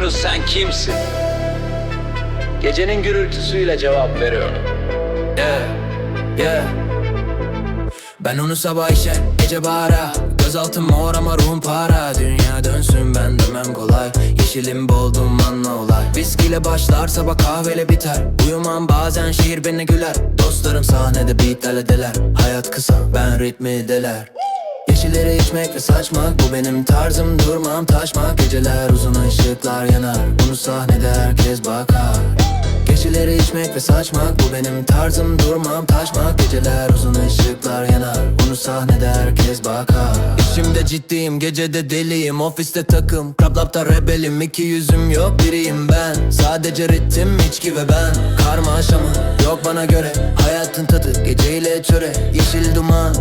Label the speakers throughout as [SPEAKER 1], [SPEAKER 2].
[SPEAKER 1] Yunus sen kimsin? Gecenin gürültüsüyle cevap veriyorum.
[SPEAKER 2] Yeah, yeah. Ben onu sabah işe, gece bara Gözaltım mor ama ruhum para. Dünya dönsün ben dönmem kolay. Yeşilim bol dumanlı olay. Viskiyle başlar sabah kahveyle biter. Uyumam bazen şehir beni güler. Dostlarım sahnede beatlerle deler. Hayat kısa ben ritmi deler Yeşilleri içmek ve saçmak. Bu benim tarzım. Durmam taşmak. Geceler uzun ışıklar yanar. Bunu sahnede herkes bakar. Geceleri içmek ve saçmak. Bu benim tarzım. Durmam taşmak. Geceler uzun ışıklar yanar. Bunu sahnede herkes bakar. İşimde ciddiyim gecede deliyim. Ofiste takım. Clublapta rebelim. İki yüzüm yok biriyim ben. Sadece ritim içki ve ben. Karma aşama yok bana göre. Hayatın tadı geceyle çöre. Yeşil duman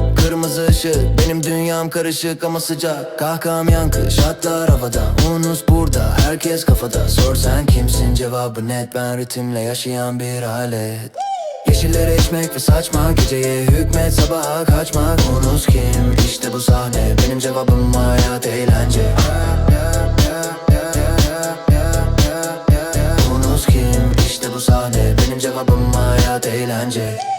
[SPEAKER 2] kırmızı ışık Benim dünyam karışık ama sıcak. Kahkaham yankı şatlar havada Unus burada herkes kafada. Sor sen kimsin cevabı net Ben ritimle yaşayan bir alet. Yeşillere içmek ve saçma Geceye hükmet sabaha kaçma Unus kim? İşte bu sahne Benim cevabım hayat eğlence. Unus kim? İşte bu sahne Benim cevabım hayat eğlence.